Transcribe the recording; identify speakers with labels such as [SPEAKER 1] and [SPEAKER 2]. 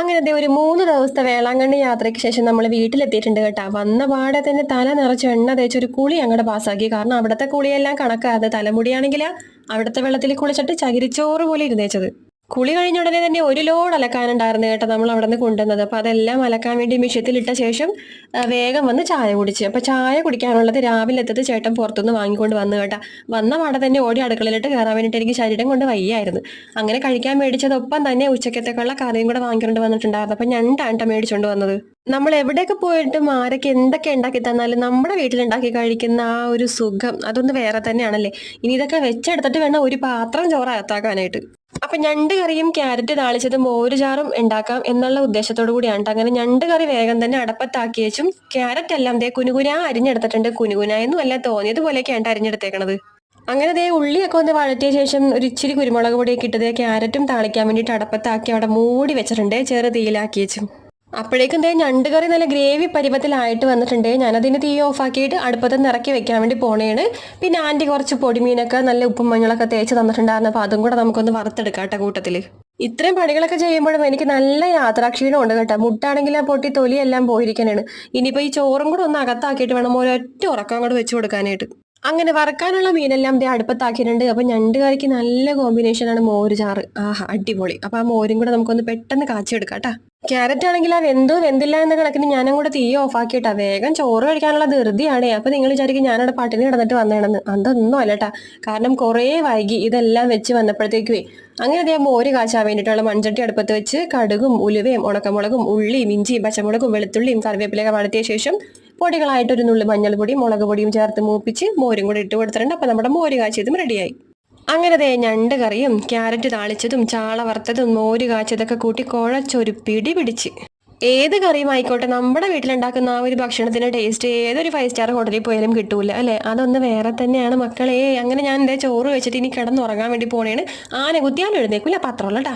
[SPEAKER 1] അങ്ങനെ ഒരു മൂന്ന് ദിവസത്തെ വേളാങ്കണ്ണി യാത്രയ്ക്ക് ശേഷം നമ്മൾ വീട്ടിലെത്തിയിട്ടുണ്ട് കേട്ടോ. വന്ന പാടെ തന്നെ തല നിറച്ച് എണ്ണ തേച്ച് ഒരു കുളി അങ്ങോട്ട് പാസ്സാക്കി. കാരണം അവിടുത്തെ കുളിയെല്ലാം കണക്കാതെ തലമുടിയാണെങ്കിൽ അവിടുത്തെ വെള്ളത്തിൽ കുളിച്ചിട്ട് ചകിരിച്ചോറ് പോലെ ഇരുന്നേച്ചത്. കുളി കഴിഞ്ഞ ഉടനെ തന്നെ ഒരു ലോഡ് അലക്കാനുണ്ടായിരുന്നു കേട്ടോ നമ്മൾ അവിടെ നിന്ന് കൊണ്ടുവന്നത്. അപ്പോൾ അതെല്ലാം അലക്കാൻ വേണ്ടി മിഷ്യത്തിലിട്ട ശേഷം വേഗം വന്ന് ചായ കുടിച്ച്. അപ്പോൾ ചായ കുടിക്കാനുള്ളത് രാവിലെ എത്തത് ചേട്ടൻ പുറത്തുനിന്ന് വാങ്ങിക്കൊണ്ട് വന്നു കേട്ടോ. വന്ന പാടെ തന്നെ ഓടി അടുക്കളയിലിട്ട് കയറാൻ വേണ്ടിയിട്ട് എനിക്ക് ശരീരം കൊണ്ട് വയ്യായിരുന്നു. അങ്ങനെ കഴിക്കാൻ മേടിച്ചതൊപ്പം തന്നെ ഉച്ചക്കത്തേക്കുള്ള കറിയും കൂടെ വാങ്ങിക്കൊണ്ട് വന്നിട്ടുണ്ടായിരുന്നു. അപ്പം ഞണ്ടാണ്ട മേടിച്ചുകൊണ്ട് വന്നത്. നമ്മൾ എവിടെയൊക്കെ പോയിട്ടും ആരൊക്കെ എന്തൊക്കെ ഉണ്ടാക്കി തന്നാലും നമ്മുടെ വീട്ടിലുണ്ടാക്കി കഴിക്കുന്ന ആ ഒരു സുഖം അതൊന്ന് വേറെ തന്നെയാണല്ലേ? ഇനി ഇതൊക്കെ വെച്ചെടുത്തിട്ട് വേണം ഒരു പാത്രം ചോറ് അകത്താക്കാനായിട്ട്. അപ്പൊ ഞണ്ട് കറിയും ക്യാരറ്റ് താളിച്ചതും മോര് ചാറും ഉണ്ടാക്കാം എന്നുള്ള ഉദ്ദേശത്തോടു കൂടിയാണ്. അങ്ങനെ ഞണ്ട് കറി വേഗം തന്നെ അടപ്പത്താക്കി വെച്ചും ക്യാരറ്റ് എല്ലാം ദേ കുനുകുന അരിഞ്ഞെടുത്തിട്ടുണ്ട്. കുനുകുന എന്നും അല്ല തോന്നിയതുപോലെയൊക്കെയാണ് അരിഞ്ഞെടുത്തേക്കണത്. അങ്ങനെ ദേ ഉള്ളിയൊക്കെ ഒന്ന് വഴറ്റിയ ശേഷം ഒരു ഇച്ചിരി കുരുമുളക് പൊടിയൊക്കെ ഇട്ടത് ക്യാരറ്റും താളിക്കാൻ വേണ്ടിയിട്ട് അടപ്പത്താക്കി അവിടെ മൂടി വെച്ചിട്ടുണ്ട്. ചെറു തീയിലാക്കി വെച്ചും. അപ്പോഴേക്കും ദേ ഞണ്ട് കറി നല്ല ഗ്രേവി പരുവത്തിലായിട്ട് വന്നിട്ടുണ്ട്. ഞാനതിന് തീ ഓഫാക്കിയിട്ട് അടുപ്പത്ത് നിന്ന് ഇറക്കി വെക്കാൻ വേണ്ടി പോണേണ്. പിന്നെ ആന്റി കുറച്ച് പൊടിമീനൊക്കെ നല്ല ഉപ്പും മഞ്ഞളൊക്കെ തേച്ച് തന്നിട്ടുണ്ടായിരുന്നു. അപ്പോൾ അതും കൂടെ നമുക്കൊന്ന് വറുത്തെടുക്കാം കേട്ടോ കൂട്ടത്തിൽ ഇത്രയും പണികളൊക്കെ ചെയ്യുമ്പോഴും എനിക്ക് നല്ല യാത്രാക്ഷീണം ഉണ്ട് കേട്ടോ. മുട്ടാണെങ്കിൽ ആ പൊട്ടി തൊലിയെല്ലാം പോയിരിക്കാനാണ് ഇനിയിപ്പോൾ ഈ ചോറും കൂടെ ഒന്ന് അകത്താക്കിയിട്ട് വേണം ഒരൊറ്റ ഉറക്കം അങ്ങോട്ട് വെച്ച് കൊടുക്കാനായിട്ട്. അങ്ങനെ വറക്കാനുള്ള മീനെല്ലാം ദേ അടുപ്പത്താക്കിയിട്ടുണ്ട്. അപ്പോൾ ഞണ്ട് കറിക്ക് നല്ല കോമ്പിനേഷനാണ് മോര് ചാറ്. ആഹാ അടിപൊളി. അപ്പോൾ ആ മോരും കൂടെ നമുക്കൊന്ന് പെട്ടെന്ന് കാച്ചിയെടുക്കാം കേട്ടോ. ക്യാരറ്റ് ആണെങ്കിൽ ആ വെന്തോ വെന്തില്ല എന്ന കണക്കിന് ഞാനും കൂടെ തീ ഓഫ് ആക്കിയിട്ടാ. വേഗം ചോറ് കഴിക്കാനുള്ള ധൃതിയാണ്. അപ്പോൾ നിങ്ങൾ വിചാരിക്കും ഞാനവിടെ പട്ടിണി കിടന്നിട്ട് വന്നേണെന്ന് അതൊന്നും അല്ലട്ടാ കാരണം കുറേ വൈകി ഇതെല്ലാം വെച്ച് വന്നപ്പോഴത്തേക്കുവേ അങ്ങനെ അതേ മോര് കാച്ചാൻ വേണ്ടിയിട്ടുള്ള മൺചട്ടി അടുപ്പത്ത് വെച്ച് കടുകും ഉലുവയും ഉണക്കമുളകും ഉള്ളിയും ഇഞ്ചിയും പച്ചമുളകും വെളുത്തുള്ളിയും കറിവേപ്പിലൊക്കെ വളർത്തിയ ശേഷം പൊടികളായിട്ട് ഒരു നുള്ളി മഞ്ഞൾപ്പൊടി മുളക് പൊടിയും ചേർത്ത് മൂപ്പിച്ച് മോരും കൂടി ഇട്ട് കൊടുത്തിട്ടുണ്ട്. അപ്പൊ നമ്മുടെ മോര് കാച്ചിയതും റെഡിയായി. അങ്ങനെ ദേ ഞണ്ട് കറിയും ക്യാരറ്റ് താളിച്ചതും ചാള വറുത്തതും മോര് കാച്ചതൊക്കെ കൂട്ടി കുഴച്ചൊരു പിടി പിടിച്ച്. ഏത് കറിയും ആയിക്കോട്ടെ നമ്മുടെ വീട്ടിലുണ്ടാക്കുന്ന ആ ഒരു ഭക്ഷണത്തിന്റെ ടേസ്റ്റ് ഏതൊരു ഫൈവ് സ്റ്റാർ ഹോട്ടലിൽ പോയാലും കിട്ടൂല അല്ലേ? അതൊന്ന് വേറെ തന്നെയാണ് മക്കളെ. അങ്ങനെ ഞാൻ എന്താ ചോറ് വെച്ചിട്ട് ഇനി കിടന്നുറങ്ങാൻ വേണ്ടി പോണേണ്. ആന കുത്തിയാലും എഴുന്നേക്കില്ല പത്രമല്ല